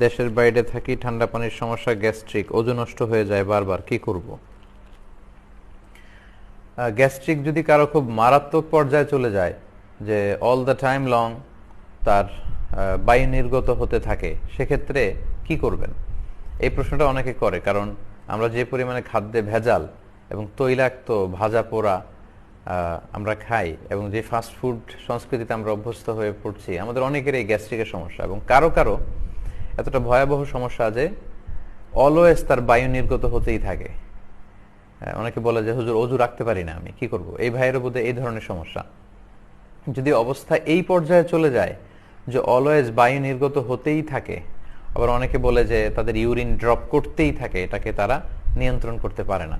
দেশের বাইরে থাকি, ঠান্ডা পানির সমস্যা, গ্যাস্ট্রিক, ওজন নষ্ট হয়ে যায় বারবার, কি করব? গ্যাস্ট্রিক যদি কারও খুব মারাত্মক পর্যায়ে চলে যায়, যে অল দ্য টাইম লং তার বায়ু নির্গত হতে থাকে, সেক্ষেত্রে কি করবেন? এই প্রশ্নটা অনেকে করে, কারণ আমরা যে পরিমাণে খাদ্যে ভেজাল এবং তৈলাক্ত, ভাজা পোড়া আমরা খাই এবং যে ফাস্ট ফুড সংস্কৃতিতে আমরা অভ্যস্ত হয়ে পড়ছি, আমাদের অনেকের এই গ্যাস্ট্রিকের সমস্যা এবং কারও কারও এতটা ভয়াবহ সমস্যা যে অলওয়েজ তার বায়ু নির্গত হতেই থাকে। হ্যাঁ, অনেকে বলে যে হুজুর অজু রাখতে পারি না আমি কি করব? এই ভাইয়ের বোধে এই ধরনের সমস্যা। যদি অবস্থা এই পর্যায়ে চলে যায় যে অলওয়েজ বায়ু নির্গত হতেই থাকে আবার অনেকে বলে যে তাদের ইউরিন ড্রপ করতেই থাকে এটাকে তারা নিয়ন্ত্রণ করতে পারে না।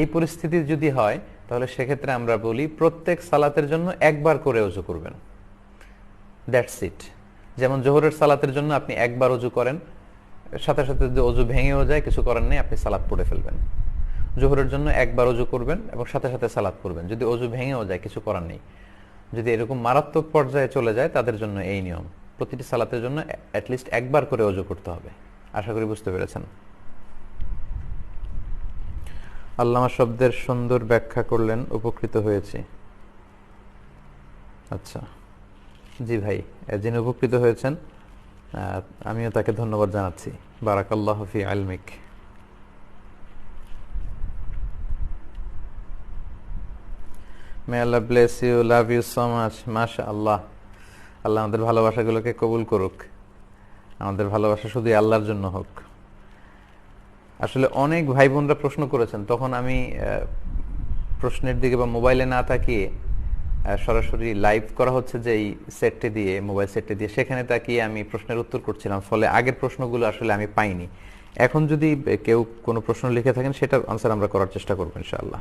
এই পরিস্থিতি যদি হয় তাহলে সেক্ষেত্রে আমরা বলি প্রত্যেক সালাতের জন্য একবার করে অজু করবেন। দ্যাটস ইট যেমন জোহরের সালাতের জন্য আপনি একবার অজু করেন, সাথে সাথে যদি অজু ভেঙেও যায়, কিছু করার নেই, আপনি সালাত পড়ে ফেলবেন। জোহরের জন্য একবার অজু করবেন এবং সাথে সাথে সালাত করবেন যদি অজু ভেঙেও যায়, কিছু করার নেই। যদি এরকম মারাত্মক পর্যায়ে চলে যায়, তাদের জন্য এই নিয়ম। প্রতিটি সালাতের জন্য অ্যাটলিস্ট একবার করে অজু করতে হবে। আশা করি বুঝতে পেরেছেন। আল্লামা শব্দের সুন্দর ব্যাখ্যা করলেন, উপকৃত হয়েছি। আচ্ছা। জি ভাই, যিনি উপকৃত হয়েছেন আমিও তাকে ধন্যবাদ জানাচ্ছি। বারাকাল্লাহ ফি আলমিক। May Allah bless you love you so much মাশা আল্লাহ আল্লাহ আমাদের ভালোবাসাগুলোকে কবুল করুক। আমাদের ভালোবাসা শুধু আল্লাহর জন্য হোক। আসলে অনেক ভাই বোনরা প্রশ্ন করেছেন, তখন আমি প্রশ্নের দিকে বা মোবাইলে না তাকিয়ে সরাসরি লাইভ করা হচ্ছে যে এই সেটটি দিয়ে মোবাইল সেটটি দিয়ে, সেখানে তাকিয়ে আমি প্রশ্নের উত্তর করছিলাম, ফলে আগের প্রশ্নগুলো আসলে আমি পাইনি। এখন যদি কেউ কোনো প্রশ্ন লিখে থাকেন, সেটা আনসার আমরা করার চেষ্টা করব, ইনশাআল্লাহ।